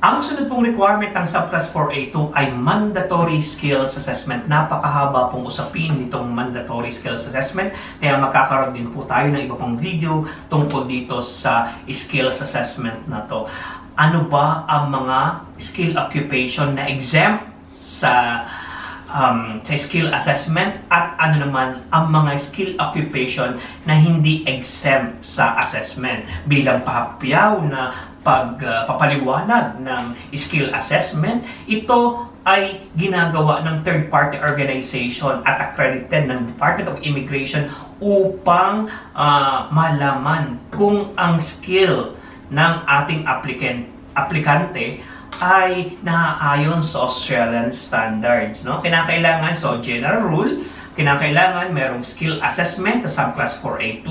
Ang sunod pong requirement ng subclass 4A2 ay mandatory skills assessment. Napakahaba pong usapin nitong mandatory skills assessment. Kaya magkakaroon din po tayo ng iba pang video tungkol dito sa skills assessment na to. Ano ba ang mga skill occupation na exempt sa um, sa skill assessment at ano naman ang mga skill occupation na hindi exempt sa assessment bilang pahapyaw na pagpapaliwanag ng skill assessment. Ito ay ginagawa ng third-party organization at accredited ng Department of Immigration upang ah, malaman kung ang skill ng ating applicant aplikante ay naaayon sa Australian standards. No? Kinakailangan, so general rule, kinakailangan merong skill assessment sa subclass 4A2.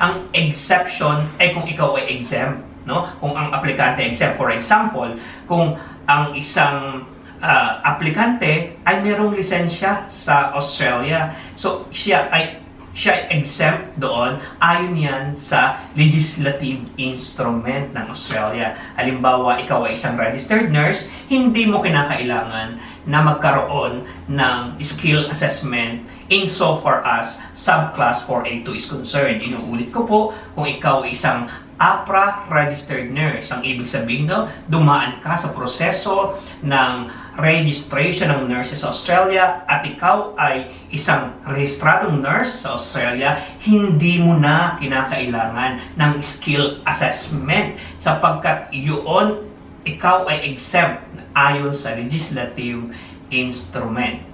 Ang exception ay kung ikaw ay exempt. No? Kung ang aplikante exempt, for example, kung ang isang ah, aplikante ay merong lisensya sa Australia. So siya ay siya exempt doon ayon yan sa legislative instrument ng Australia. Halimbawa, ikaw ay isang registered nurse, hindi mo kinakailangan na magkaroon ng skill assessment insofar as subclass 4A2 is concerned. Inuulit ko po, kung ikaw ay isang APRA registered nurse, ang ibig sabihin no, dumaan ka sa proseso ng registration ng nurses Australia at ikaw ay isang rehistradong nurse sa Australia, hindi mo na kinakailangan ng skill assessment sapagkat yun ikaw ay exempt ayon sa legislative instrument.